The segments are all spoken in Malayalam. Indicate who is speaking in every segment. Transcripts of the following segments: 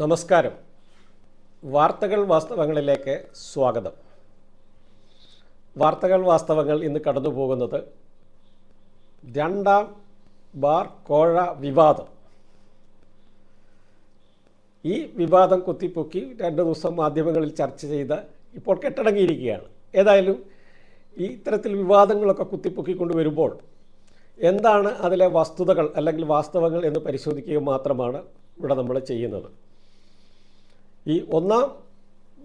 Speaker 1: നമസ്കാരം. വാർത്തകൾ വാസ്തവങ്ങളിലേക്ക് സ്വാഗതം. വാർത്തകൾ വാസ്തവങ്ങൾ ഇന്ന് കടന്നു പോകുന്നത് രണ്ടാം ബാർ കോഴ വിവാദം. ഈ വിവാദം കുത്തിപ്പൊക്കി രണ്ട് ദിവസം മാധ്യമങ്ങളിൽ ചർച്ച ചെയ്ത് ഇപ്പോൾ കെട്ടടങ്ങിയിരിക്കുകയാണ്. ഏതായാലും ഈ ഇത്തരത്തിൽ വിവാദങ്ങളൊക്കെ കുത്തിപ്പൊക്കിക്കൊണ്ട് വരുമ്പോൾ എന്താണ് അതിലെ വസ്തുതകൾ അല്ലെങ്കിൽ വാസ്തവങ്ങൾ എന്ന് പരിശോധിക്കുക മാത്രമാണ് ഇവിടെ നമ്മൾ ചെയ്യുന്നത്. ഈ ഒന്നാം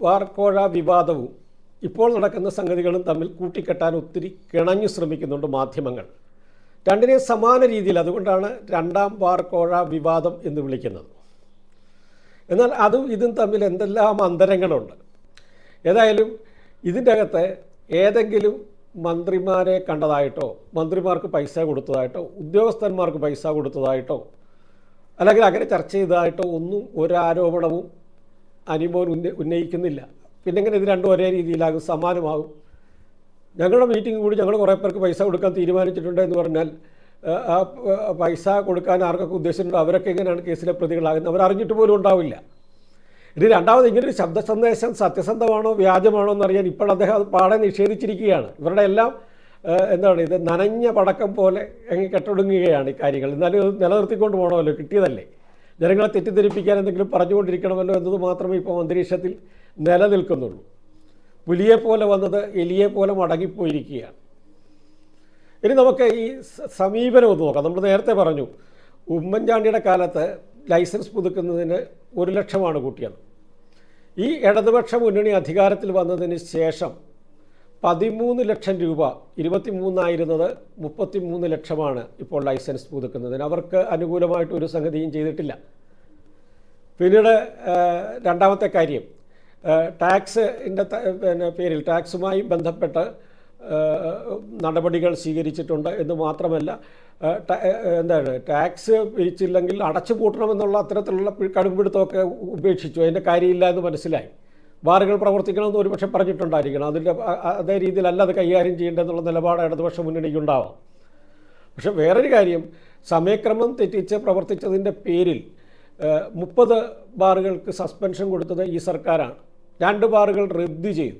Speaker 1: വാർക്കോഴ വിവാദവും ഇപ്പോൾ നടക്കുന്ന സംഗതികളും തമ്മിൽ കൂട്ടിക്കെട്ടാൻ ഒത്തിരി കിണഞ്ഞു ശ്രമിക്കുന്നുണ്ട് മാധ്യമങ്ങൾ. രണ്ടിനെ സമാന രീതിയിൽ അതുകൊണ്ടാണ് രണ്ടാം വാർക്കോഴ വിവാദം എന്ന് വിളിക്കുന്നത്. എന്നാൽ അതും ഇതും തമ്മിൽ എന്തെല്ലാം അന്തരങ്ങളുണ്ട്? ഏതായാലും ഇതിന്റെ അകത്ത് ഏതെങ്കിലും മന്ത്രിമാരെ കണ്ടതായിട്ടോ മന്ത്രിമാർക്ക് പൈസ കൊടുത്തതായിട്ടോ ഉദ്യോഗസ്ഥന്മാർക്ക് പൈസ കൊടുത്തതായിട്ടോ അല്ലെങ്കിൽ അങ്ങനെ ചർച്ച ചെയ്തതായിട്ടോ ഒന്നും ഒരാരോപണവും അനിമോൻ ഉന്ന ഉന്നയിക്കുന്നില്ല. പിന്നെ എങ്ങനെ ഇത് രണ്ടും ഒരേ രീതിയിലാകും സമാനമാകും. ഞങ്ങളുടെ മീറ്റിംഗ് കൂടി ഞങ്ങൾ കുറേ പേർക്ക് പൈസ കൊടുക്കാൻ തീരുമാനിച്ചിട്ടുണ്ട് എന്ന് പറഞ്ഞാൽ ആ, പൈസ കൊടുക്കാൻ ആർക്കൊക്കെ ഉദ്ദേശിച്ചിട്ടുണ്ടോ അവരൊക്കെ എങ്ങനെയാണ് കേസിലെ പ്രതികളാകുന്നത് അവർ അറിഞ്ഞിട്ട് പോലും ഉണ്ടാവില്ല. ഇനി രണ്ടാമത് ഒരു ശബ്ദ സന്ദേശം സത്യസന്ധമാണോ വ്യാജമാണോ എന്നറിയാൻ ഇപ്പോൾ അദ്ദേഹം അത് പാടെ നിഷേധിച്ചിരിക്കുകയാണ്. ഇവരുടെ എല്ലാം എന്താണ് ഇത് നനഞ്ഞ പടക്കം പോലെ അങ്ങ് കെട്ടൊടുങ്ങുകയാണ് ഈ കാര്യങ്ങൾ. എന്നാലും നിലനിർത്തിക്കൊണ്ട് പോകണമല്ലോ കിട്ടിയതല്ലേ? ജനങ്ങളെ തെറ്റിദ്ധരിപ്പിക്കാൻ എന്തെങ്കിലും പറഞ്ഞുകൊണ്ടിരിക്കണമല്ലോ എന്നത് മാത്രമേ ഇപ്പോൾ അന്തരീക്ഷത്തിൽ നിലനിൽക്കുന്നുള്ളൂ. പുലിയെ പോലെ വന്നത് എലിയെ പോലെ മടങ്ങിപ്പോയിരിക്കുകയാണ്. ഇനി നമുക്ക് ഈ സമീപനം ഒന്ന് നോക്കാം. നമ്മൾ നേരത്തെ പറഞ്ഞു ഉമ്മൻചാണ്ടിയുടെ കാലത്ത് ലൈസൻസ് പുതുക്കുന്നതിന് ഒരു ലക്ഷമാണ് കൂട്ടിയത്. ഈ ഇടതുപക്ഷ മുന്നണി അധികാരത്തിൽ വന്നതിന് ശേഷം പതിമൂന്ന് ലക്ഷം രൂപ ഇരുപത്തി മൂന്നായിരുന്നത് മുപ്പത്തി മൂന്ന് ലക്ഷമാണ് ഇപ്പോൾ ലൈസൻസ് പുതുക്കുന്നതിന്. അവർക്ക് അനുകൂലമായിട്ട് ഒരു സംഗതിയും ചെയ്തിട്ടില്ല. പിന്നീട് രണ്ടാമത്തെ കാര്യം ടാക്സിന്റെ പിന്നെ പേരിൽ ടാക്സുമായി ബന്ധപ്പെട്ട് നടപടികൾ സ്വീകരിച്ചിട്ടുണ്ട് എന്ന് മാത്രമല്ല എന്താണ് ടാക്സ് പിരിച്ചില്ലെങ്കിൽ അടച്ചു പൂട്ടണമെന്നുള്ള അത്തരത്തിലുള്ള കടുംപിടുത്തമൊക്കെ ഉപേക്ഷിച്ചു. അതിന്റെ കാര്യമില്ല എന്ന് മനസ്സിലായി. ബാറുകൾ പ്രവർത്തിക്കണമെന്ന് ഒരുപക്ഷെ പറഞ്ഞിട്ടുണ്ടായിരിക്കണം. അതിന്റെ അതേ രീതിയിലല്ല അത് കൈകാര്യം ചെയ്യേണ്ടതെന്നുള്ള നിലപാട് ഇടതുപക്ഷ മുന്നണിക്കുണ്ടാവാം. പക്ഷെ വേറൊരു കാര്യം സമയക്രമം തെറ്റിച്ച് പ്രവർത്തിച്ചതിന്റെ പേരിൽ മുപ്പത് ബാറുകൾക്ക് സസ്പെൻഷൻ കൊടുത്തത് ഈ സർക്കാരാണ്. രണ്ട് ബാറുകൾ റദ്ദു ചെയ്തു.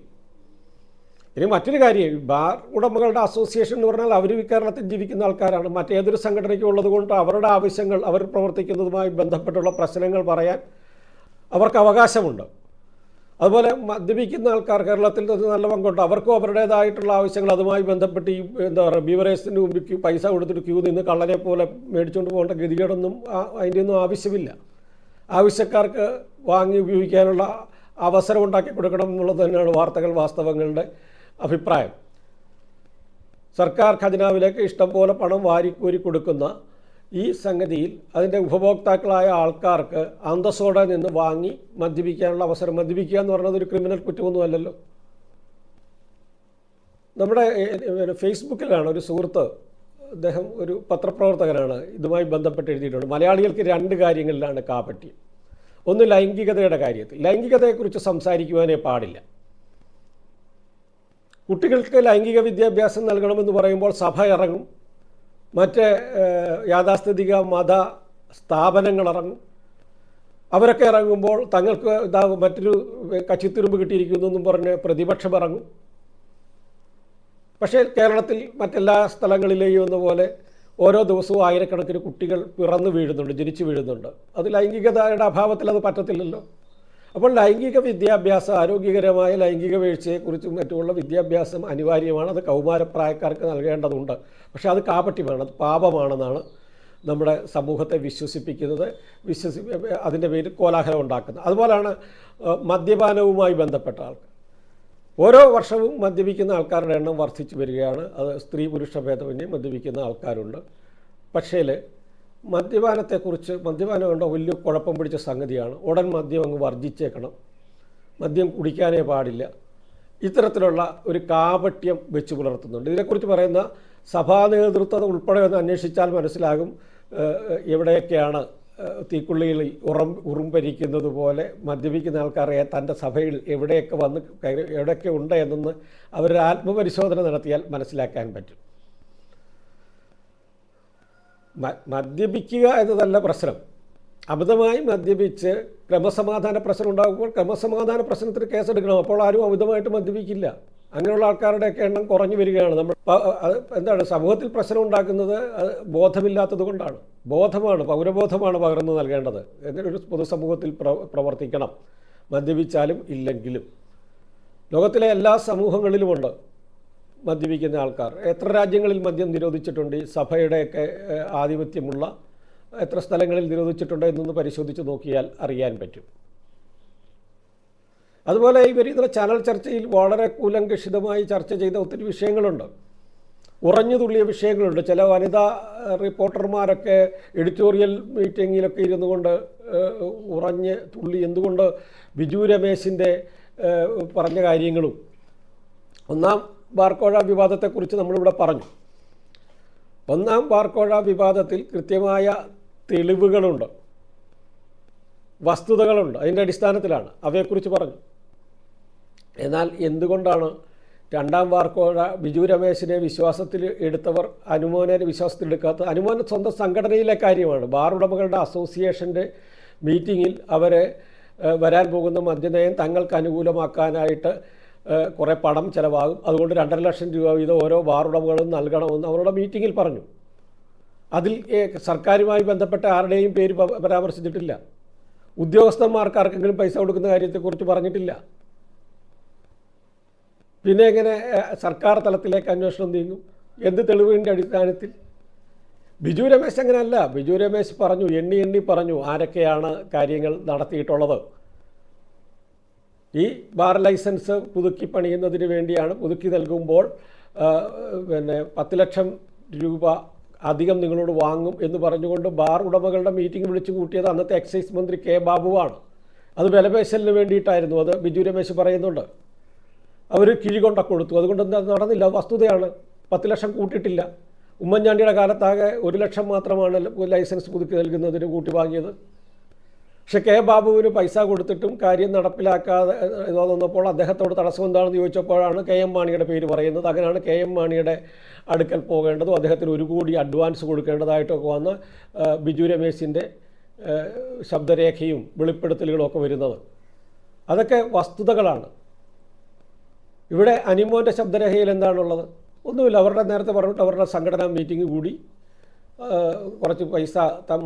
Speaker 1: ഇനി മറ്റൊരു കാര്യം ബാർ ഉടമകളുടെ അസോസിയേഷൻ എന്ന് പറഞ്ഞാൽ അവർ കേരളത്തിൽ ജീവിക്കുന്ന ആൾക്കാരാണ്. മറ്റേതൊരു സംഘടനയ്ക്കും ഉള്ളത് കൊണ്ട് അവരുടെ ആവശ്യങ്ങൾ അവർ പ്രവർത്തിക്കുന്നതുമായി ബന്ധപ്പെട്ടുള്ള പ്രശ്നങ്ങൾ പറയാൻ അവർക്ക് അവകാശമുണ്ട്. അതുപോലെ മദ്യപിക്കുന്ന ആൾക്കാർ കേരളത്തിൽ നിന്ന് നല്ല പങ്കുണ്ട്. അവർക്കും അവരുടേതായിട്ടുള്ള ആവശ്യങ്ങൾ അതുമായി ബന്ധപ്പെട്ട് ഈ എന്താ പറയുക ബീവറേജിന് മുമ്പിൽ പൈസ കൊടുത്തിട്ട് ക്യൂ നിന്ന് കള്ളനെ പോലെ മേടിച്ചുകൊണ്ട് പോകേണ്ട ഗതികേടൊന്നും അതിന്റെ ഒന്നും ആവശ്യമില്ല. ആവശ്യക്കാർക്ക് വാങ്ങി ഉപയോഗിക്കാനുള്ള അവസരം ഉണ്ടാക്കി കൊടുക്കണം എന്നുള്ളത് തന്നെയാണ് വാർത്തകൾ വാസ്തവങ്ങളുടെ അഭിപ്രായം. സർക്കാർ ഖജനാവിലേക്ക് ഇഷ്ടം പോലെ പണം വാരിക്കോരി കൊടുക്കുന്ന ഈ സംഗതിയിൽ അതിന്റെ ഉപഭോക്താക്കളായ ആൾക്കാർക്ക് അന്തസ്സോടെ നിന്ന് വാങ്ങി മദ്യപിക്കാനുള്ള അവസരം മദ്യപിക്കുക എന്ന് പറയുന്നത് ഒരു ക്രിമിനൽ കുറ്റമൊന്നുമല്ലല്ലോ. നമ്മുടെ ഫേസ്ബുക്കിലാണ് ഒരു സുഹൃത്ത് അദ്ദേഹം ഒരു പത്രപ്രവർത്തകനാണ് ഇതുമായി ബന്ധപ്പെട്ട് എഴുതിയിട്ടുണ്ട്. മലയാളികൾക്ക് രണ്ട് കാര്യങ്ങളിലാണ് കാപ്പറ്റി ഒന്ന് ലൈംഗികതയുടെ കാര്യത്തിൽ. ലൈംഗികതയെക്കുറിച്ച് സംസാരിക്കുവാനേ പാടില്ല. കുട്ടികൾക്ക് ലൈംഗിക വിദ്യാഭ്യാസം നൽകണമെന്ന് പറയുമ്പോൾ സഭ ഇറങ്ങും മറ്റ് യാഥാസ്ഥിതിക മത സ്ഥാപനങ്ങൾ ഇറങ്ങും അവരൊക്കെ ഇറങ്ങുമ്പോൾ തങ്ങൾക്ക് ഇതാ മറ്റൊരു കച്ചിത്തുരുമ്പ് കിട്ടിയിരിക്കുന്നു എന്നും പറഞ്ഞ് പ്രതിപക്ഷം ഇറങ്ങും പക്ഷേ കേരളത്തിൽ മറ്റെല്ലാ സ്ഥലങ്ങളിലെയും എന്ന പോലെ ഓരോ ദിവസവും ആയിരക്കണക്കിന് കുട്ടികൾ പിറന്നു വീഴുന്നുണ്ട് ജനിച്ചു വീഴുന്നുണ്ട്. അത് ലൈംഗികതയുടെ അഭാവത്തിൽ അത് പറ്റത്തില്ലല്ലോ. അപ്പോൾ ലൈംഗിക വിദ്യാഭ്യാസം ആരോഗ്യകരമായ ലൈംഗിക വീഴ്ചയെക്കുറിച്ചും മറ്റുമുള്ള വിദ്യാഭ്യാസം അനിവാര്യമാണ്. അത് കൗമാരപ്രായക്കാർക്ക് നൽകേണ്ടതുണ്ട്. പക്ഷേ അത് കാപട്യമാണ് അത് പാപമാണെന്നാണ് നമ്മുടെ സമൂഹത്തെ വിശ്വസിപ്പിക്കുന്നത്. വിശ്വസി അതിന്റെ പേരിൽ കോലാഹലം ഉണ്ടാക്കുന്നത്. അതുപോലെയാണ് മദ്യപാനവുമായി ബന്ധപ്പെട്ട ആൾക്ക് ഓരോ വർഷവും മദ്യപിക്കുന്ന ആൾക്കാരുടെ എണ്ണം വർദ്ധിച്ചു വരികയാണ്. അത് സ്ത്രീ പുരുഷ ഭേദമന്യേ മദ്യപിക്കുന്ന ആൾക്കാരുണ്ട്. പക്ഷേ മദ്യപാനത്തെക്കുറിച്ച് മദ്യപാനം കണ്ട വലിയ കുഴപ്പം പിടിച്ച സംഗതിയാണ്. ഉടൻ മദ്യം അങ്ങ് വർജിച്ചേക്കണം മദ്യം കുടിക്കാനേ പാടില്ല. ഇത്തരത്തിലുള്ള ഒരു കാപട്യം വെച്ച് പുലർത്തുന്നുണ്ട്. ഇതിനെക്കുറിച്ച് പറയുന്ന സഭാ നേതൃത്വം ഉൾപ്പെടെ ഒന്ന് അന്വേഷിച്ചാൽ മനസ്സിലാകും. എവിടെയൊക്കെയാണ് തീക്കുള്ളികളിൽ ഉറം ഉറുമ്പരിക്കുന്നത് പോലെ മദ്യപിക്കുന്ന ആൾക്കാരെ തന്റെ സഭയിൽ എവിടെയൊക്കെ വന്ന് എവിടെയൊക്കെ ഉണ്ട് എന്നൊന്ന് അവരൊരു ആത്മപരിശോധന നടത്തിയാൽ മനസ്സിലാക്കാൻ പറ്റും. മദ്യപിക്കുക എന്നതല്ല പ്രശ്നം. അമിതമായി മദ്യപിച്ച് ക്രമസമാധാന പ്രശ്നം ഉണ്ടാകുമ്പോൾ ക്രമസമാധാന പ്രശ്നത്തിന് കേസെടുക്കണം. അപ്പോൾ ആരും അമിതമായിട്ട് മദ്യപിക്കില്ല. അങ്ങനെയുള്ള ആൾക്കാരുടെയൊക്കെ എണ്ണം കുറഞ്ഞു വരികയാണ്. നമ്മൾ എന്താണ്? സമൂഹത്തിൽ പ്രശ്നം ഉണ്ടാക്കുന്നത് ബോധമില്ലാത്തത് കൊണ്ടാണ്. ബോധമാണ് പൗരബോധമാണ് പകർന്നു നൽകേണ്ടത്. എങ്ങനെ ഒരു പൊതുസമൂഹത്തിൽ പ്ര പ്രവർത്തിക്കണം. മദ്യപിച്ചാലും ഇല്ലെങ്കിലും. ലോകത്തിലെ എല്ലാ സമൂഹങ്ങളിലുമുണ്ട്. മദ്യപിക്കുന്ന ആൾക്കാർ. എത്ര രാജ്യങ്ങളിൽ മദ്യം നിരോധിച്ചിട്ടുണ്ട്? സഭയുടെയൊക്കെ ആധിപത്യമുള്ള എത്ര സ്ഥലങ്ങളിൽ നിരോധിച്ചിട്ടുണ്ട് എന്നൊന്ന് പരിശോധിച്ച് നോക്കിയാൽ അറിയാൻ പറ്റും. അതുപോലെ ഇവർ ഇന്നലെ ചാനൽ ചർച്ചയിൽ വളരെ കൂലങ്കഷിതമായി ചർച്ച ചെയ്ത ഒത്തിരി വിഷയങ്ങളുണ്ട്. ഉറഞ്ഞു തുള്ളിയ വിഷയങ്ങളുണ്ട്. ചില വനിതാ റിപ്പോർട്ടർമാരൊക്കെ എഡിറ്റോറിയൽ മീറ്റിങ്ങിലൊക്കെ ഇരുന്നു കൊണ്ട് ഉറഞ്ഞ് തുള്ളി എന്തുകൊണ്ട് ബിജു രമേശിന്റെ പറഞ്ഞ കാര്യങ്ങളും. ഒന്നാം ബാർക്കോഴ വിവാദത്തെക്കുറിച്ച് നമ്മളിവിടെ പറഞ്ഞു. ഒന്നാം ബാർക്കോഴ വിവാദത്തിൽ കൃത്യമായ തെളിവുകളുണ്ട്. വസ്തുതകളുണ്ട്. അതിന്റെ അടിസ്ഥാനത്തിലാണ് അവയെക്കുറിച്ച് പറഞ്ഞു. എന്നാൽ എന്തുകൊണ്ടാണ് രണ്ടാം വാർക്കോഴ ബിജു രമേശിനെ വിശ്വാസത്തിൽ എടുത്തവർ അനുമോനെ വിശ്വാസത്തിൽ എടുക്കാത്ത? അനുമോൻ സ്വന്തം സംഘടനയിലെ കാര്യമാണ്. ബാർ ഉടമകളുടെ അസോസിയേഷന്റെ മീറ്റിങ്ങിൽ അവരെ വരാൻ പോകുന്ന മദ്യനയം തങ്ങൾക്ക് അനുകൂലമാക്കാനായിട്ട് കുറേ പണം ചിലവാകും. അതുകൊണ്ട് രണ്ടര ലക്ഷം രൂപ വീതം ഓരോ ബാർ നൽകണമെന്ന് അവരുടെ മീറ്റിങ്ങിൽ പറഞ്ഞു. അതിൽ സർക്കാരുമായി ബന്ധപ്പെട്ട ആരുടെയും പേര് പരാമർശിച്ചിട്ടില്ല. ഉദ്യോഗസ്ഥന്മാർക്ക് ആർക്കെങ്കിലും പൈസ കൊടുക്കുന്ന കാര്യത്തെക്കുറിച്ച് പറഞ്ഞിട്ടില്ല. പിന്നെ എങ്ങനെ സർക്കാർ തലത്തിലേക്ക് അന്വേഷണം നീങ്ങും? എന്ത് തെളിവിന്റെ അടിസ്ഥാനത്തിൽ? ബിജു രമേശ് അങ്ങനെയല്ല ബിജു രമേശ് പറഞ്ഞു എണ്ണി എണ്ണി പറഞ്ഞു ആരൊക്കെയാണ് കാര്യങ്ങൾ നടത്തിയിട്ടുള്ളത്. ഈ ബാർ ലൈസൻസ് പുതുക്കി പണിയുന്നതിന് വേണ്ടിയാണ് പുതുക്കി നൽകുമ്പോൾ പിന്നെ പത്ത് ലക്ഷം രൂപ അധികം നിങ്ങളോട് വാങ്ങും എന്ന് പറഞ്ഞുകൊണ്ട് ബാർ ഉടമകളുടെ മീറ്റിംഗ് വിളിച്ചു കൂട്ടിയത് അന്നത്തെ എക്സൈസ് മന്ത്രി കെ ബാബുവാണ്. അത് വിലപേശലിന് വേണ്ടിയിട്ടായിരുന്നു. അത് ബിജു രമേശ് പറയുന്നുണ്ട്. അവർ കിഴികൊണ്ട കൊടുത്തു. അതുകൊണ്ട് എന്താ നടന്നില്ല? വസ്തുതയാണ്. പത്ത് ലക്ഷം കൂട്ടിയിട്ടില്ല. ഉമ്മൻചാണ്ടിയുടെ കാലത്താകെ ഒരു ലക്ഷം മാത്രമാണ് ലൈസൻസ് പുതുക്കി നൽകുന്നതിന് കൂട്ടി വാങ്ങിയത്. പക്ഷെ കെ ബാബുവിന് പൈസ കൊടുത്തിട്ടും കാര്യം നടപ്പിലാക്കാതെ വന്നപ്പോൾ അദ്ദേഹത്തോട് തടസ്സം എന്താണെന്ന് ചോദിച്ചപ്പോഴാണ് കെ എം മാണിയുടെ പേര് പറയുന്നത്. അങ്ങനെയാണ് കെ എം മാണിയുടെ അടുക്കൽ പോകേണ്ടതും അദ്ദേഹത്തിന് ഒരു കോടി അഡ്വാൻസ് കൊടുക്കേണ്ടതായിട്ടൊക്കെ വന്ന് ബിജു രമേശിന്റെ ശബ്ദരേഖയും വെളിപ്പെടുത്തലുകളും ഒക്കെ വരുന്നത്. അതൊക്കെ വസ്തുതകളാണ്. ഇവിടെ അനിമോന്റെ ശബ്ദരേഖയിൽ എന്താണുള്ളത്? ഒന്നുമില്ല. അവരുടെ നേരത്തെ പറഞ്ഞിട്ട് അവരുടെ സംഘടനാ മീറ്റിംഗ് കൂടി. കുറച്ച് പൈസ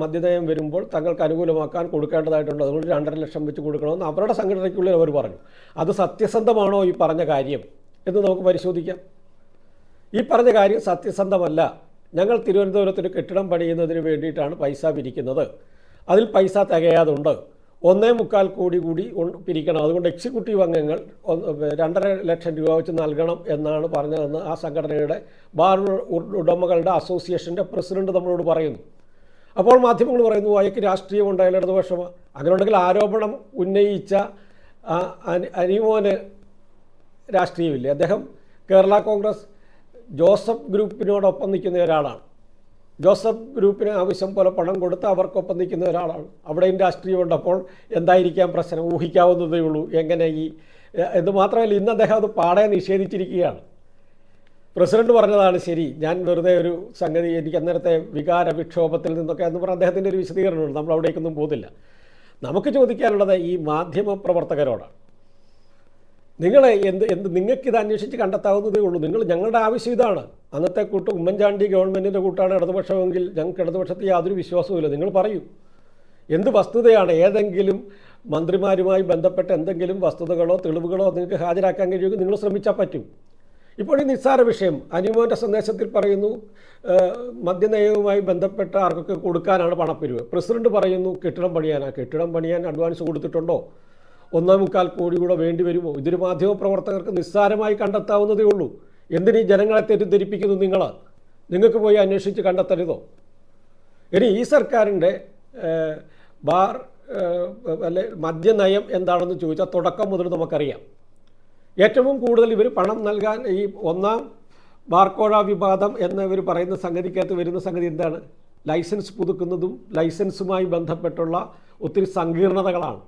Speaker 1: മദ്യനയം വരുമ്പോൾ തങ്ങൾക്ക് അനുകൂലമാക്കാൻ കൊടുക്കേണ്ടതായിട്ടുണ്ട്. അതുകൊണ്ട് രണ്ടര ലക്ഷം വെച്ച് കൊടുക്കണമെന്ന് അവരുടെ സംഘടനയ്ക്കുള്ളിൽ അവർ പറഞ്ഞു. അത് സത്യസന്ധമാണോ ഈ പറഞ്ഞ കാര്യം എന്ന് നമുക്ക് പരിശോധിക്കാം. ഈ പറഞ്ഞ കാര്യം സത്യസന്ധമല്ല. ഞങ്ങൾ തിരുവനന്തപുരത്തൊരു കെട്ടിടം പണിയുന്നതിന് വേണ്ടിയിട്ടാണ് പൈസ പിരിക്കുന്നത് അതിൽ പൈസ തികയാതുണ്ട്. ഒന്നേ മുക്കാൽ കോടി കൂടി പിരിക്കണം. അതുകൊണ്ട് എക്സിക്യൂട്ടീവ് അംഗങ്ങൾ രണ്ടര ലക്ഷം രൂപ വെച്ച് നൽകണം എന്നാണ് പറഞ്ഞതെന്ന് ആ സംഘടനയുടെ ബാർ ഉടമകളുടെ അസോസിയേഷന്റെ പ്രസിഡന്റ് നമ്മളോട് പറയുന്നു. അപ്പോൾ മാധ്യമങ്ങൾ പറയുന്നു അയക്ക് രാഷ്ട്രീയം ഉണ്ടായാലും ഇടതുപക്ഷമാണ് അങ്ങനെ ഉണ്ടെങ്കിൽ ആരോപണം ഉന്നയിച്ച അനിമോന് രാഷ്ട്രീയമില്ലേ? അദ്ദേഹം കേരള കോൺഗ്രസ് ജോസഫ് ഗ്രൂപ്പിനോടൊപ്പം നിൽക്കുന്ന ഒരാളാണ്. ജോസഫ് ഗ്രൂപ്പിന് ആവശ്യം പോലെ പണം കൊടുത്ത് അവർക്കൊപ്പം നിൽക്കുന്ന ഒരാളാണ്. അവിടെയും രാഷ്ട്രീയം ഉണ്ടപ്പോൾ എന്തായിരിക്കാം പ്രശ്നം? ഊഹിക്കാവുന്നതേ ഉള്ളൂ. എങ്ങനെ ഈ എന്ന് മാത്രമല്ല ഇന്ന് അദ്ദേഹം അത് പാടെ നിഷേധിച്ചിരിക്കുകയാണ്. പ്രസിഡന്റ് പറഞ്ഞതാണ് ശരി. ഞാൻ വെറുതെ ഒരു സംഗതി എനിക്ക് അന്നേരത്തെ വികാര വിക്ഷോഭത്തിൽ നിന്നൊക്കെ എന്ന് പറഞ്ഞ അദ്ദേഹത്തിന്റെ ഒരു വിശദീകരണമുണ്ട്. നമ്മൾ അവിടേക്കൊന്നും പോകുന്നില്ല നമുക്ക് ചോദിക്കാനുള്ളത് ഈ മാധ്യമ പ്രവർത്തകരോടാണ്. നിങ്ങൾ എന്ത് എന്ത് നിങ്ങൾക്ക് ഇത് അന്വേഷിച്ച് കണ്ടെത്താവുന്നതേ ഉള്ളൂ. നിങ്ങൾ ഞങ്ങളുടെ ആവശ്യം ഇതാണ്. അന്നത്തെ കൂട്ട് ഉമ്മൻചാണ്ടി ഗവൺമെന്റിന്റെ കൂട്ടാണ് ഇടതുപക്ഷമെങ്കിൽ ഞങ്ങൾക്ക് ഇടതുപക്ഷത്തിൽ യാതൊരു വിശ്വാസവുമില്ല. നിങ്ങൾ പറയൂ. എന്ത് വസ്തുതയാണ്? ഏതെങ്കിലും മന്ത്രിമാരുമായി ബന്ധപ്പെട്ട എന്തെങ്കിലും വസ്തുതകളോ തെളിവുകളോ നിങ്ങൾക്ക് ഹാജരാക്കാൻ കഴിയുമെങ്കിൽ നിങ്ങൾ ശ്രമിച്ചാൽ പറ്റും. ഇപ്പോൾ ഈ നിസ്സാര വിഷയം അനിമോന്റെ സന്ദേശത്തിൽ പറയുന്നു മദ്യനയവുമായി ബന്ധപ്പെട്ട ആർക്കൊക്കെ കൊടുക്കാനാണ് പണപ്പിരിവ്. പ്രസിഡന്റ് പറയുന്നു കെട്ടിടം പണിയാനാണ് കെട്ടിടം പണിയാൻ അഡ്വാൻസ് കൊടുത്തിട്ടുണ്ടോ? ഒന്നേ മുക്കാൽ കോടി കൂടെ വേണ്ടി വരുമോ? ഇതൊരു മാധ്യമ പ്രവർത്തകർക്ക് നിസ്സാരമായി കണ്ടെത്താവുന്നതേ ഉള്ളൂ. എന്തിനീ ജനങ്ങളെ തെറ്റിദ്ധരിപ്പിക്കുന്നു നിങ്ങൾ നിങ്ങൾക്ക് പോയി അന്വേഷിച്ച് കണ്ടെത്തരുതോ? ഇനി ഈ സർക്കാരിന്റെ ബാർ അല്ലെ മദ്യനയം എന്താണെന്ന് ചോദിച്ചാൽ തുടക്കം മുതൽ നമുക്കറിയാം. ഏറ്റവും കൂടുതൽ ഇവർ പണം നൽകാൻ ഈ ഒന്നാം ബാർക്കോഴ വിവാദം എന്നിവർ പറയുന്ന സംഗതിക്കകത്ത് വരുന്ന സംഗതി എന്താണ്? ലൈസൻസ് പുതുക്കുന്നതും ലൈസൻസുമായി ബന്ധപ്പെട്ടുള്ള ഒത്തിരി സങ്കീർണതകളാണ്.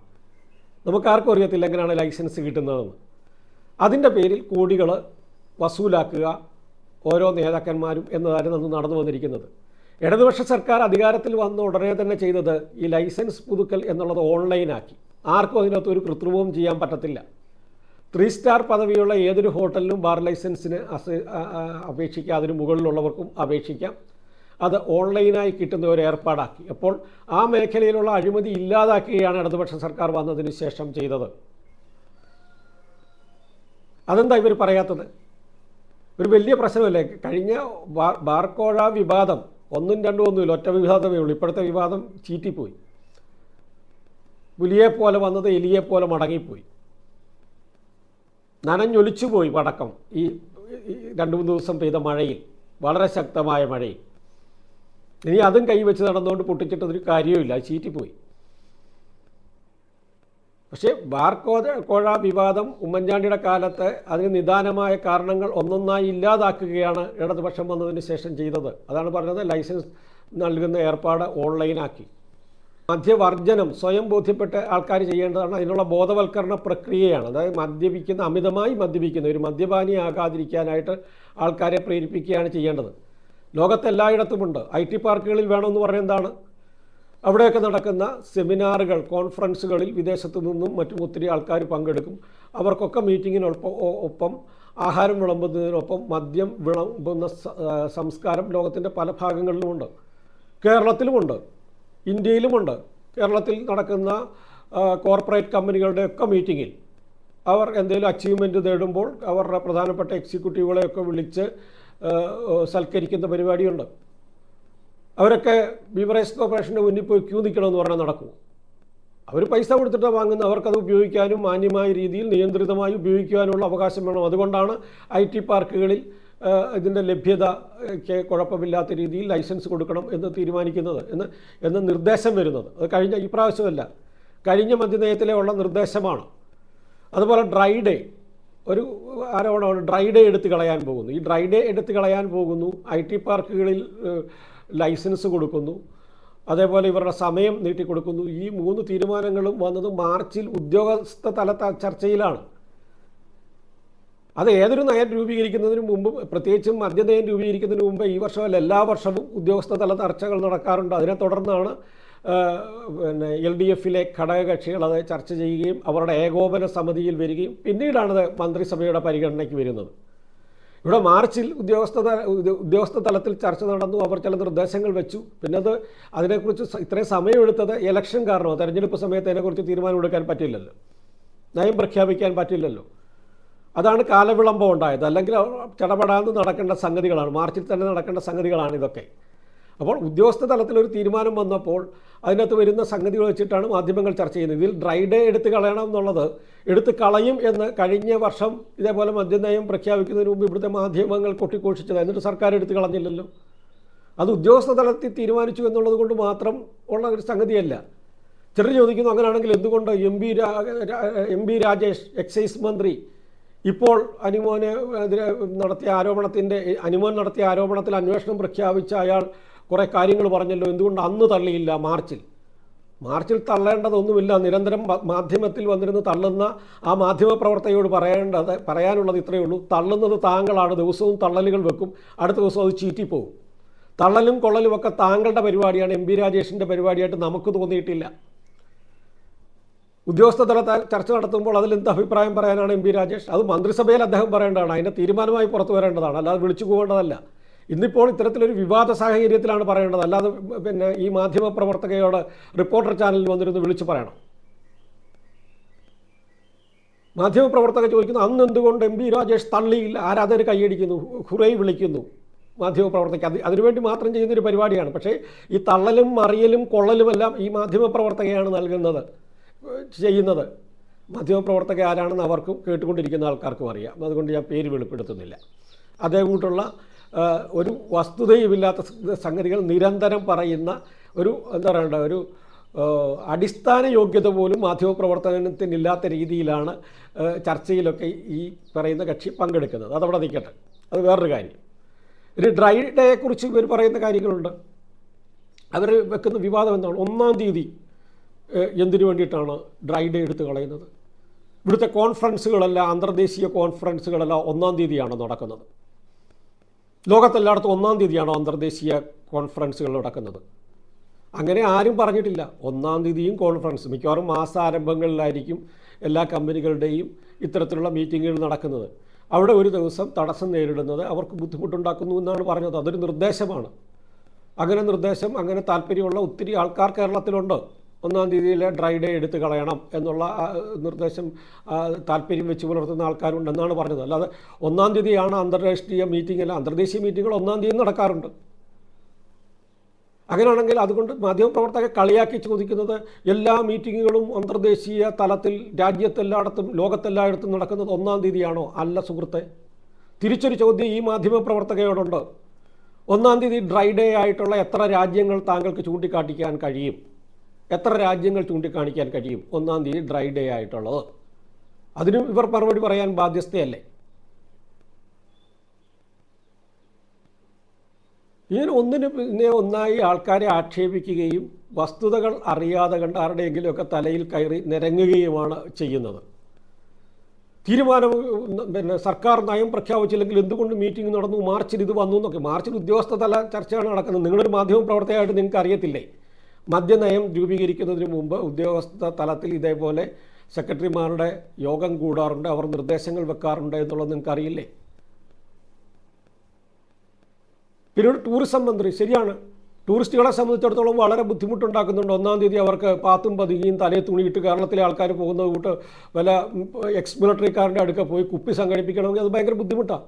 Speaker 1: നമുക്കാർക്കും അറിയത്തില്ല എങ്ങനെയാണ് ലൈസൻസ് കിട്ടുന്നതെന്ന്. അതിന്റെ പേരിൽ കോടികൾ വസൂലാക്കുക ഓരോ നേതാക്കന്മാരും എന്നതായിരുന്നു അന്ന് നടന്നു വന്നിരിക്കുന്നത്. ഇടതുപക്ഷ സർക്കാർ അധികാരത്തിൽ വന്ന ഉടനെ തന്നെ ചെയ്തത് ഈ ലൈസൻസ് പുതുക്കൽ എന്നുള്ളത് ഓൺലൈനാക്കി. ആർക്കും അതിനകത്ത് ഒരു കൃത്രിമവും ചെയ്യാൻ പറ്റത്തില്ല. ത്രീ സ്റ്റാർ പദവിയുള്ള ഏതൊരു ഹോട്ടലിലും ബാർ ലൈസൻസിന് അപേക്ഷിക്കാം അതിന് മുകളിലുള്ളവർക്കും അപേക്ഷിക്കാം. അത് ഓൺലൈനായി കിട്ടുന്ന ഒരു ഏർപ്പാടാക്കി. അപ്പോൾ ആ മേഖലയിലുള്ള അഴിമതി ഇല്ലാതാക്കുകയാണ് ഇടതുപക്ഷ സർക്കാർ വന്നതിന് ശേഷം ചെയ്തത്. അതെന്താ ഇവർ പറയാത്തത്? ഒരു വലിയ പ്രശ്നമല്ലേ? കഴിഞ്ഞ ബാർ ബാർക്കോഴ വിവാദം ഒന്നും രണ്ടും ഒന്നുമില്ല ഒറ്റ വിവാദമേ ഉള്ളൂ. ഇപ്പോഴത്തെ വിവാദം ചീറ്റിപ്പോയി. പുലിയെ പോലെ വന്നത് എലിയെ പോലെ മടങ്ങിപ്പോയി. നനഞ്ഞൊലിച്ചു പോയി പടക്കം ഈ രണ്ട് മൂന്ന് ദിവസം പെയ്ത മഴയിൽ. വളരെ ശക്തമായ മഴയിൽ. ഇനി അതും കൈവച്ച് നടന്നുകൊണ്ട് പൊട്ടിച്ചിട്ടതൊരു കാര്യവുമില്ല. അത് ചീറ്റിപ്പോയി. പക്ഷേ ബാർക്കോഴ കോഴ വിവാദം ഉമ്മൻചാണ്ടിയുടെ കാലത്ത് അതിന് നിദാനമായ കാരണങ്ങൾ ഒന്നൊന്നായി ഇല്ലാതാക്കുകയാണ് ഇടതുപക്ഷം വന്നതിന് ശേഷം ചെയ്തത്. അതാണ് പറഞ്ഞത് ലൈസൻസ് നൽകുന്ന ഏർപ്പാട് ഓൺലൈനാക്കി. മദ്യവർജനം സ്വയം ബോധ്യപ്പെട്ട് ആൾക്കാർ ചെയ്യേണ്ടതാണ്. അതിനുള്ള ബോധവൽക്കരണ പ്രക്രിയയാണ്. അതായത് മദ്യപിക്കുന്ന അമിതമായി മദ്യപിക്കുന്ന ഒരു മദ്യപാനിയാകാതിരിക്കാനായിട്ട് ആൾക്കാരെ പ്രേരിപ്പിക്കുകയാണ് ചെയ്യേണ്ടത്. ലോകത്തെല്ലായിടത്തുമുണ്ട്. ഐ ടി പാർക്കുകളിൽ വേണമെന്ന് പറയുന്നത് എന്താണ്? അവിടെയൊക്കെ നടക്കുന്ന സെമിനാറുകൾ കോൺഫറൻസുകളിൽ വിദേശത്തു നിന്നും മറ്റും ഒത്തിരി ആൾക്കാർ പങ്കെടുക്കും. അവർക്കൊക്കെ മീറ്റിങ്ങിനൊപ്പം ഒപ്പം ആഹാരം വിളമ്പുന്നതിനൊപ്പം മദ്യം വിളമ്പുന്ന സംസ്കാരം ലോകത്തിന്റെ പല ഭാഗങ്ങളിലുമുണ്ട്. കേരളത്തിലുമുണ്ട്. ഇന്ത്യയിലുമുണ്ട്. കേരളത്തിൽ നടക്കുന്ന കോർപ്പറേറ്റ് കമ്പനികളുടെയൊക്കെ മീറ്റിങ്ങിൽ. അവർ എന്തെങ്കിലും അച്ചീവ്മെന്റ് നേടുമ്പോൾ അവരുടെ പ്രധാനപ്പെട്ട എക്സിക്യൂട്ടീവുകളെയൊക്കെ വിളിച്ച് സൽക്കരിക്കുന്ന പരിപാടിയുണ്ട്. അവരൊക്കെ ബീവറേജ് കോർപ്പറേഷന്റെ മുന്നിൽ പോയി ക്യൂ നിൽക്കണമെന്ന് പറഞ്ഞാൽ നടക്കും. അവർ പൈസ കൊടുത്തിട്ടാണ് വാങ്ങുന്നത് അവർക്കത് ഉപയോഗിക്കാനും മാന്യമായ രീതിയിൽ നിയന്ത്രിതമായി ഉപയോഗിക്കുവാനുള്ള അവകാശം വേണം. അതുകൊണ്ടാണ് ഐ ടി പാർക്കുകളിൽ ഇതിന്റെ ലഭ്യതയ്ക്ക് കുഴപ്പമില്ലാത്ത രീതിയിൽ ലൈസൻസ് കൊടുക്കണം എന്ന് തീരുമാനിക്കുന്നത് എന്ന് എന്ന് നിർദ്ദേശം വരുന്നത്. അത് കഴിഞ്ഞ ഈ പ്രാവശ്യമല്ല കഴിഞ്ഞ മദ്യനയത്തിലെ ഉള്ള നിർദ്ദേശമാണ്. അതുപോലെ ഡ്രൈ ഡേ ഒരു ആരോടോ ഡ്രൈ ഡേ എടുത്ത് കളയാൻ പോകുന്നു. ഈ ഡ്രൈ ഡേ എടുത്ത് കളയാൻ പോകുന്നു ഐ ടി പാർക്കുകളിൽ ലൈസൻസ് കൊടുക്കുന്നു അതേപോലെ ഇവരുടെ സമയം നീട്ടിക്കൊടുക്കുന്നു ഈ മൂന്ന് തീരുമാനങ്ങളും വന്നത് മാർച്ചിൽ ഉദ്യോഗസ്ഥ തല ചർച്ചയിലാണ്. അത് ഏതൊരു നയം രൂപീകരിക്കുന്നതിന് മുമ്പ് പ്രത്യേകിച്ചും മദ്യനയം രൂപീകരിക്കുന്നതിന് മുമ്പ് ഈ വർഷമല്ല എല്ലാ വർഷവും ഉദ്യോഗസ്ഥ തല ചർച്ചകൾ നടക്കാറുണ്ട്. അതിനെ തുടർന്നാണ് പിന്നെ എൽ ഡി എഫിലെ ഘടകകക്ഷികൾ അത് ചർച്ച ചെയ്യുകയും അവരുടെ ഏകോപന സമിതിയിൽ വരികയും പിന്നീടാണത് മന്ത്രിസഭയുടെ പരിഗണനയ്ക്ക് വരുന്നത്. ഇവിടെ മാർച്ചിൽ ഉദ്യോഗസ്ഥ ഉദ്യോഗസ്ഥ തലത്തിൽ ചർച്ച നടന്നു. അവർ ചില നിർദ്ദേശങ്ങൾ വെച്ചു. പിന്നെ അത് അതിനെക്കുറിച്ച് ഇത്രയും സമയമെടുത്തത് ഇലക്ഷൻ കാരണമോ? തെരഞ്ഞെടുപ്പ് സമയത്ത് അതിനെക്കുറിച്ച് തീരുമാനമെടുക്കാൻ പറ്റില്ലല്ലോ. നയം പ്രഖ്യാപിക്കാൻ പറ്റില്ലല്ലോ. അതാണ് കാലവിളംബം ഉണ്ടായത്. അല്ലെങ്കിൽ ചടപടാന്ന് നടക്കേണ്ട സംഗതികളാണ്. മാർച്ചിൽ തന്നെ നടക്കേണ്ട സംഗതികളാണ് ഇതൊക്കെ. അപ്പോൾ ഉദ്യോഗസ്ഥ തലത്തിൽ ഒരു തീരുമാനം വന്നപ്പോൾ അതിനകത്ത് വരുന്ന സംഗതികൾ വെച്ചിട്ടാണ് മാധ്യമങ്ങൾ ചർച്ച ചെയ്യുന്നത്. ഇതിൽ ഡ്രൈ ഡേ എടുത്ത് കളയണം എന്നുള്ളത് എടുത്ത് കളയും എന്ന് കഴിഞ്ഞ വർഷം ഇതേപോലെ മദ്യനയം പ്രഖ്യാപിക്കുന്നതിന് മുമ്പ് ഇവിടുത്തെ മാധ്യമങ്ങൾ കൊട്ടിഘോഷിച്ചത്. എന്നിട്ട് സർക്കാർ എടുത്ത് കളഞ്ഞില്ലല്ലോ. അത് ഉദ്യോഗസ്ഥ തലത്തിൽ തീരുമാനിച്ചു എന്നുള്ളത് കൊണ്ട് മാത്രം ഉള്ള ഒരു സംഗതിയല്ല. ചെറിയ ചോദിക്കുന്നു അങ്ങനെയാണെങ്കിൽ എന്തുകൊണ്ട് M P M P Rajesh excise മന്ത്രി ഇപ്പോൾ അനുമോനെ എതിരെ നടത്തിയ ആരോപണത്തിന്റെ അനുമോൻ നടത്തിയ ആരോപണത്തിൽ അന്വേഷണം പ്രഖ്യാപിച്ച അയാൾ കുറേ കാര്യങ്ങൾ പറഞ്ഞല്ലോ എന്തുകൊണ്ട് അന്ന് തള്ളിയില്ല മാർച്ചിൽ? മാർച്ചിൽ തള്ളേണ്ടതൊന്നുമില്ല. നിരന്തരം മാധ്യമത്തിൽ വന്നിരുന്ന് തള്ളുന്ന ആ മാധ്യമ പ്രവർത്തകയോട് പറയേണ്ടത് പറയാനുള്ളത് ഇത്രയേ ഉള്ളൂ. തള്ളുന്നത് താങ്കളാണ്. ദിവസവും തള്ളലുകൾ വെക്കും. അടുത്ത ദിവസം അത് ചീറ്റിപ്പോവും. തള്ളലും കൊള്ളലും ഒക്കെ താങ്കളുടെ പരിപാടിയാണ്. എം പി രാജേഷിന്റെ പരിപാടിയായിട്ട് നമുക്ക് തോന്നിയിട്ടില്ല. ഉദ്യോഗസ്ഥ തല ചർച്ച നടത്തുമ്പോൾ അതിൽ എന്ത് അഭിപ്രായം പറയാനാണ് എം പി രാജേഷ്? അത് മന്ത്രിസഭയിൽ അദ്ദേഹം പറയേണ്ടതാണ്. അതിന്റെ തീരുമാനമായി പുറത്തു വരേണ്ടതാണ്. അല്ലാതെ വിളിച്ചു പോകേണ്ടതല്ല. ഇന്നിപ്പോൾ ഇത്തരത്തിലൊരു വിവാദ സാഹചര്യത്തിലാണ് പറയേണ്ടത്. അല്ലാതെ പിന്നെ ഈ മാധ്യമ പ്രവർത്തകയോട് റിപ്പോർട്ടർ ചാനലിൽ വന്നിരുന്ന് വിളിച്ചു പറയണം. മാധ്യമപ്രവർത്തകർ ചോദിക്കുന്നു അന്ന് എന്തുകൊണ്ട് എം പി രാജേഷ് തള്ളിയിൽ ആരാധകർ കൈയടിക്കുന്നു? ഹുറൈ വിളിക്കുന്നു. മാധ്യമപ്രവർത്തകർ അത് അതിനുവേണ്ടി മാത്രം ചെയ്യുന്നൊരു പരിപാടിയാണ്. പക്ഷേ ഈ തള്ളലും മറിയലും കൊള്ളലുമെല്ലാം ഈ മാധ്യമപ്രവർത്തകയാണ് നൽകുന്നത് ചെയ്യുന്നത്. മാധ്യമപ്രവർത്തക ആരാണെന്ന് അവർക്കും കേട്ടുകൊണ്ടിരിക്കുന്ന ആൾക്കാർക്കും അറിയാം. അതുകൊണ്ട് ഞാൻ പേര് വെളിപ്പെടുത്തുന്നില്ല. അതേ കൂട്ടുള്ള ഒരു വസ്തുതയുമില്ലാത്ത സംഗതികൾ നിരന്തരം പറയുന്ന ഒരു എന്താ പറയണ്ട ഒരു അടിസ്ഥാന യോഗ്യത പോലും മാധ്യമപ്രവർത്തനത്തിനില്ലാത്ത രീതിയിലാണ് ചർച്ചയിലൊക്കെ ഈ പറയുന്ന കക്ഷി പങ്കെടുക്കുന്നത്. അതവിടെ നിൽക്കട്ടെ. അത് വേറൊരു കാര്യം. ഒരു ഡ്രൈ ഡേയെക്കുറിച്ച് ഇവർ പറയുന്ന കാര്യങ്ങളുണ്ട്. അവർ വെക്കുന്ന വിവാദം എന്താണ്? ഒന്നാം തീയതി എന്തിനു വേണ്ടിയിട്ടാണ് ഡ്രൈ ഡേ എടുത്ത് കളയുന്നത്? ഇവിടുത്തെ കോൺഫറൻസുകളല്ല അന്തർദേശീയ കോൺഫറൻസുകളല്ല ഒന്നാം തീയതിയാണ് നടക്കുന്നത്? ലോകത്തെല്ലായിടത്തും ഒന്നാം തീയതിയാണോ അന്തർദേശീയ കോൺഫറൻസുകൾ നടക്കുന്നത്? അങ്ങനെ ആരും പറഞ്ഞിട്ടില്ല. ഒന്നാം തീയതിയും കോൺഫറൻസ്. മിക്കവാറും മാസാരംഭങ്ങളിലായിരിക്കും എല്ലാ കമ്പനികളുടെയും ഇത്തരത്തിലുള്ള മീറ്റിങ്ങുകൾ നടക്കുന്നത്. അവിടെ ഒരു ദിവസം തടസ്സം നേരിടുന്നത് അവർക്ക് ബുദ്ധിമുട്ടുണ്ടാക്കുന്നു എന്നാണ് പറഞ്ഞത്. അതൊരു നിർദ്ദേശമാണ്. അങ്ങനെ നിർദ്ദേശം അങ്ങനെ താല്പര്യമുള്ള ഒത്തിരി ആൾക്കാർ കേരളത്തിലുണ്ട്. ഒന്നാം തീയതിയിലെ ഡ്രൈ ഡേ എടുത്ത് കളയണം എന്നുള്ള നിർദ്ദേശം താല്പര്യം വെച്ച് പുലർത്തുന്ന ആൾക്കാരുണ്ടെന്നാണ് പറഞ്ഞത്. അല്ലാതെ ഒന്നാം തീയതിയാണ് അന്തർദേശീയ മീറ്റിംഗ് അല്ല അന്തർദേശീയ മീറ്റിങ്ങുകൾ ഒന്നാം തീയതി നടക്കാറുണ്ട്. അങ്ങനെയാണെങ്കിൽ അതുകൊണ്ട് മാധ്യമപ്രവർത്തകരെ കളിയാക്കി ചോദിക്കുന്നത് എല്ലാ മീറ്റിങ്ങുകളും അന്തർദേശീയ തലത്തിൽ രാജ്യത്തെല്ലായിടത്തും ലോകത്തെല്ലായിടത്തും നടക്കുന്നത് ഒന്നാം തീയതിയാണോ? അല്ല സുഹൃത്തെ. തിരിച്ചൊരു ചോദ്യം ഈ മാധ്യമപ്രവർത്തകയോടുണ്ട്. ഒന്നാം തീയതി ഡ്രൈ ഡേ ആയിട്ടുള്ള എത്ര രാജ്യങ്ങൾ താങ്കൾക്ക് ചൂണ്ടിക്കാട്ടിക്കാൻ കഴിയും? എത്ര രാജ്യങ്ങൾ ചൂണ്ടിക്കാണിക്കാൻ കഴിയും? ഒന്നാം തീയതി ഡ്രൈ ഡേ ആയിട്ടുള്ളത്. അതിനും ഇവർ മറുപടി പറയാൻ ബാധ്യസ്ഥയല്ലേ? ഇങ്ങനെ ഒന്നിന് പിന്നെ ഒന്നായി ആൾക്കാരെ ആക്ഷേപിക്കുകയും വസ്തുതകൾ അറിയാതെ കണ്ട് ആരുടെയെങ്കിലുമൊക്കെ തലയിൽ കയറി നിരങ്ങുകയുമാണ് ചെയ്യുന്നത്. തീരുമാനം പിന്നെ സർക്കാർ നയം പ്രഖ്യാപിച്ചില്ലെങ്കിൽ എന്തുകൊണ്ട് മീറ്റിംഗ് നടന്നു? മാർച്ചിൽ ഇത് വന്നു എന്നൊക്കെ. മാർച്ചിൽ ഉദ്യോഗസ്ഥ തല ചർച്ചയാണ് നടക്കുന്നത്. നിങ്ങളൊരു മാധ്യമ പ്രവർത്തകയായിട്ട് നിങ്ങൾക്ക് അറിയത്തില്ലേ മദ്യനയം രൂപീകരിക്കുന്നതിന് മുമ്പ് ഉദ്യോഗസ്ഥ തലത്തിൽ ഇതേപോലെ സെക്രട്ടറിമാരുടെ യോഗം കൂടാറുണ്ട്. അവർ നിർദ്ദേശങ്ങൾ വെക്കാറുണ്ട് എന്നുള്ളത് നിങ്ങൾക്ക് അറിയില്ലേ പിന്നീട് ടൂറിസം മന്ത്രി ശരിയാണ്. ടൂറിസ്റ്റുകളെ സംബന്ധിച്ചിടത്തോളം വളരെ ബുദ്ധിമുട്ടുണ്ടാക്കുന്നുണ്ട്. ഒന്നാം തീയതി അവർക്ക് പാത്തും പതുങ്ങിയും തലയെ തുണിയിട്ട് കേരളത്തിലെ ആൾക്കാർ പോകുന്നത് കൂട്ട് വല്ല എക്സ് മിലിറ്ററിക്കാരുടെ അടുക്ക പോയി കുപ്പി സംഘടിപ്പിക്കണമെങ്കിൽ അത് ഭയങ്കര ബുദ്ധിമുട്ടാണ്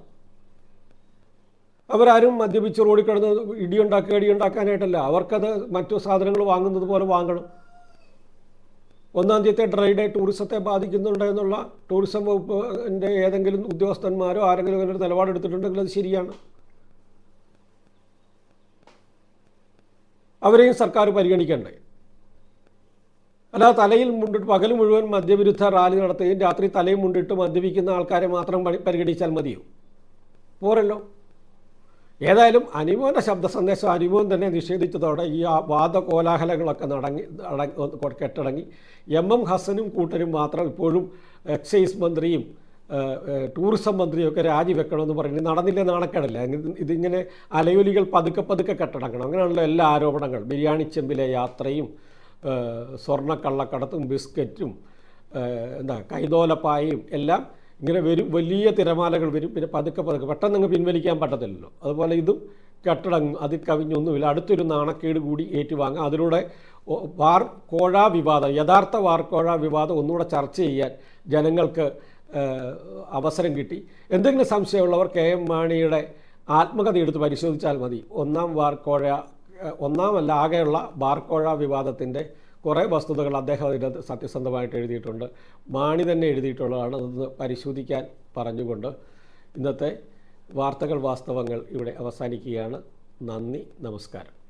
Speaker 1: അവരാരും മദ്യപിച്ച് റോഡിൽ കിടന്ന് ഇടിയുണ്ടാക്കുക ഇടിയുണ്ടാക്കാനായിട്ടല്ല. അവർക്കത് മറ്റു സാധനങ്ങൾ വാങ്ങുന്നത് പോലെ വാങ്ങണം. ഒന്നാം തീയതി ഡ്രൈ ഡേ ടൂറിസത്തെ ബാധിക്കുന്നുണ്ട് എന്നുള്ള ടൂറിസം വകുപ്പിന്റെ ഏതെങ്കിലും ഉദ്യോഗസ്ഥന്മാരോ ആരെങ്കിലും അങ്ങനെ ഒരു നിലപാടെടുത്തിട്ടുണ്ടെങ്കിൽ അത് ശരിയാണ്. അവരെയും സർക്കാർ പരിഗണിക്കണ്ടേ? അല്ലാതെ തലയിൽ മുണ്ടിട്ട് പകൽ മുഴുവൻ മദ്യവിരുദ്ധ റാലി നടത്തുകയും രാത്രി തലയിൽ മുണ്ടിട്ട് മദ്യപിക്കുന്ന ആൾക്കാരെ മാത്രം പരി- പരിഗണിച്ചാൽ മതിയോ? പോരല്ലോ. ഏതായാലും അനിമോന്റെ ശബ്ദ സന്ദേശം അനിമോൻ തന്നെ നിഷേധിച്ചതോടെ ഈ വാദകോലാഹലങ്ങളൊക്കെ നടങ്ങി അടങ്ങി കെട്ടടങ്ങി. എം എം ഹസനും കൂട്ടരും മാത്രം ഇപ്പോഴും എക്സൈസ് മന്ത്രിയും ടൂറിസം മന്ത്രിയും ടൂറിസം മന്ത്രിയൊക്കെ രാജിവെക്കണമെന്ന് പറഞ്ഞു നടന്നില്ല നാണക്കേടല്ല? ഇതിങ്ങനെ അലയൊലികൾ പതുക്കെ പതുക്കെ കെട്ടടങ്ങണം. അങ്ങനെയാണല്ലോ എല്ലാ ആരോപണങ്ങൾ ബിരിയാണി ചെമ്പിലെ യാത്രയും സ്വർണക്കള്ളക്കടത്തും ബിസ്ക്കറ്റും എന്താ കൈതോലപ്പായയും എല്ലാം ഇങ്ങനെ വരും വലിയ തിരമാലകൾ വരും. പിന്നെ പതുക്കെ പതുക്കെ പെട്ടെന്ന് അങ്ങ് പിൻവലിക്കാൻ പറ്റത്തില്ലല്ലോ. അതുപോലെ ഇതും കെട്ടടങ്ങും അതിൽ കവിഞ്ഞൊന്നുമില്ല അടുത്തൊരു നാണക്കേട് കൂടി ഏറ്റുവാങ്ങാം. അതിലൂടെ വാർ കോഴ വിവാദം യഥാർത്ഥ വാർക്കോഴ കോഴ വിവാദം ഒന്നുകൂടെ ചർച്ച ചെയ്യാൻ ജനങ്ങൾക്ക് അവസരം കിട്ടി. എന്തെങ്കിലും സംശയമുള്ളവർ കെ എം മാണിയുടെ ആത്മകഥ എടുത്ത് പരിശോധിച്ചാൽ മതി. ഒന്നാം വാർക്കോഴ ഒന്നാമല്ല ആകെയുള്ള വാർക്കോഴ വിവാദത്തിന്റെ കുറേ വസ്തുതകൾ അദ്ദേഹം അതിനകത്ത് സത്യസന്ധമായിട്ട് എഴുതിയിട്ടുണ്ട്. മാണി തന്നെ എഴുതിയിട്ടുള്ളതാണ് അതൊന്ന് പരിശോധിക്കാൻ പറഞ്ഞുകൊണ്ട് ഇന്നത്തെ വാർത്തകൾ വാസ്തവങ്ങൾ ഇവിടെ അവസാനിക്കുകയാണ്. നന്ദി നമസ്കാരം.